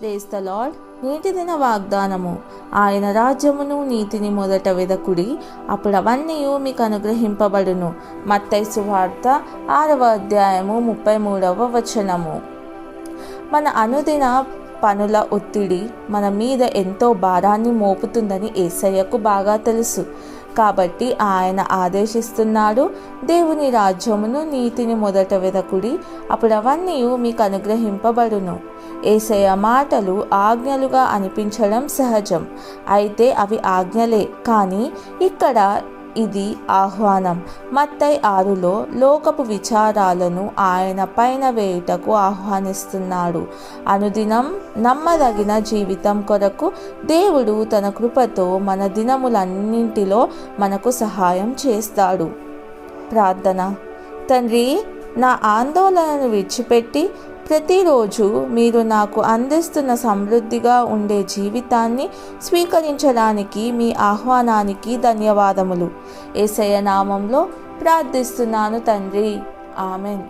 Praise the lord నీటిదిన వాగ్దానము. ఆయన రాజ్యమును నీతిని మొదట వెదకుడి. అప్పుడు అవన్నీ మీకు అనుగ్రహింపబడును. మత్తైసు వార్త ఆరవ అధ్యాయము ముప్పై మూడవ వచనము. మన అనుదిన పనుల ఒత్తిడి మన మీద ఎంతో భారాన్ని మోపుతుందని ఏసయ్యకు బాగా తెలుసు. కాబట్టి ఆయన ఆదేశిస్తున్నాడు దేవుని రాజ్యమును నీతిని మొదట వెదకుడి అప్పుడు అవన్నీ మీకు అనుగ్రహింపబడును. ఏసయ్య మాటలు ఆజ్ఞలుగా అనిపించడం సహజం అయితే అవి ఆజ్ఞలే. కానీ ఇక్కడ ఇది ఆహ్వానం. మత్తై ఆరులో లోకపు విచారాలను ఆయన పైన వేయుటకు ఆహ్వానిస్తున్నాడు. అనుదినం నమ్మదగిన జీవితం కొరకు దేవుడు తన కృపతో మన దినములన్నింటిలో మనకు సహాయం చేస్తాడు. ప్రార్థన. తండ్రి నా ఆందోళనను విడిచిపెట్టి ప్రతిరోజు మీరు నాకు అందిస్తున్న సమృద్ధిగా ఉండే జీవితాన్ని స్వీకరించడానికి మీ ఆహ్వానానికి ధన్యవాదములు. ఏసయ నామంలో ప్రార్థిస్తున్నాను తండ్రి. ఆమెన్.